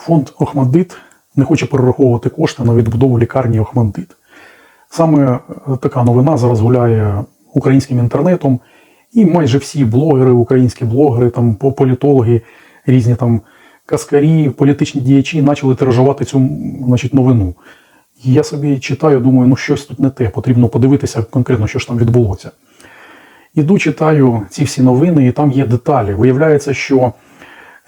фонд Охмадит не хоче перераховувати кошти на відбудову лікарні Охмадит. Саме е, така новина зараз гуляє українським інтернетом, і майже всі блогери, українські блогери, там політологи, різні там каскарі, політичні діячі почали тиражувати цю значить, новину. Я собі читаю, думаю, ну щось тут не те, потрібно подивитися конкретно, що ж там відбулося. Іду читаю ці всі новини, і там є деталі. Виявляється, що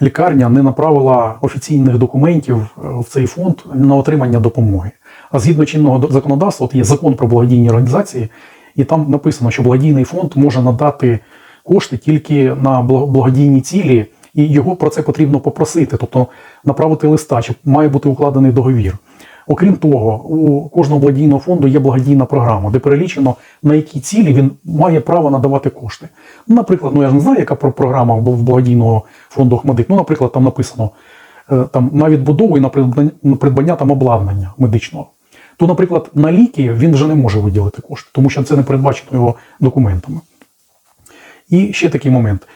лікарня не направила офіційних документів е, в цей фонд на отримання допомоги. А згідно чинного законодавства, от є закон про благодійні організації, і там написано, що благодійний фонд може надати кошти тільки на бла- благодійні цілі, і його про це потрібно попросити, тобто направити листа, чи має бути укладений договір. Окрім того, у кожного благодійного фонду є благодійна програма, де перелічено на які цілі він має право надавати кошти. Ну, Наприклад, ну я ж не знаю, яка програма в благодійного фонду Охмадит. Ну, наприклад, там написано е, там на відбудову і на придбання там обладнання медичного. То, наприклад, на ліки він вже не може виділити кошти, тому що це не передбачено його документами. І ще такий момент.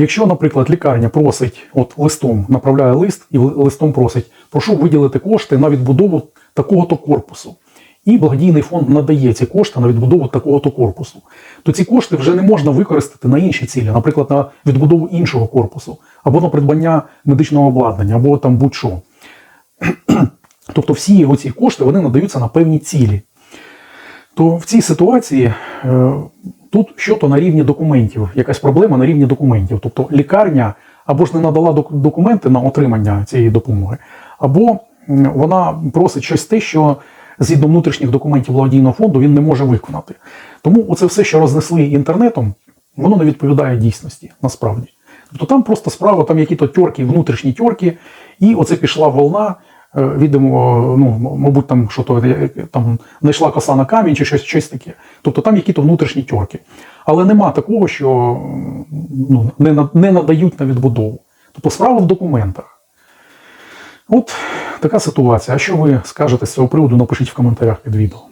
Якщо, наприклад, лікарня просить, от листом направляє лист і листом просить, прошу виділити кошти на відбудову такого-то корпусу. І благодійний фонд надає ці кошти на відбудову такого-то корпусу, то ці кошти вже не можна використати на інші цілі, наприклад, на відбудову іншого корпусу, або на придбання медичного обладнання, або там будь-що. Тобто всі оці кошти вони надаються на певні цілі. То в цій ситуації е, тут що-то на рівні документів, якась проблема на рівні документів. Тобто лікарня або ж не надала док- документи на отримання цієї допомоги, або вона просить щось те, що згідно внутрішніх документів благодійного фонду він не може виконати. Тому оце все, що рознесли інтернетом, воно не відповідає дійсності насправді. Тобто там просто справа, там які-то тьорки, внутрішні тьорки, і оце пішла волна. Е, Відомо, ну, мабуть, там що то е, там знайшла коса на камінь чи щось, щось таке. Тобто там які-то внутрішні тьорки. Але нема такого, що ну, не, не надають на відбудову. Тобто справа в документах. От така ситуація. А що ви скажете з цього приводу? Напишіть в коментарях під відео.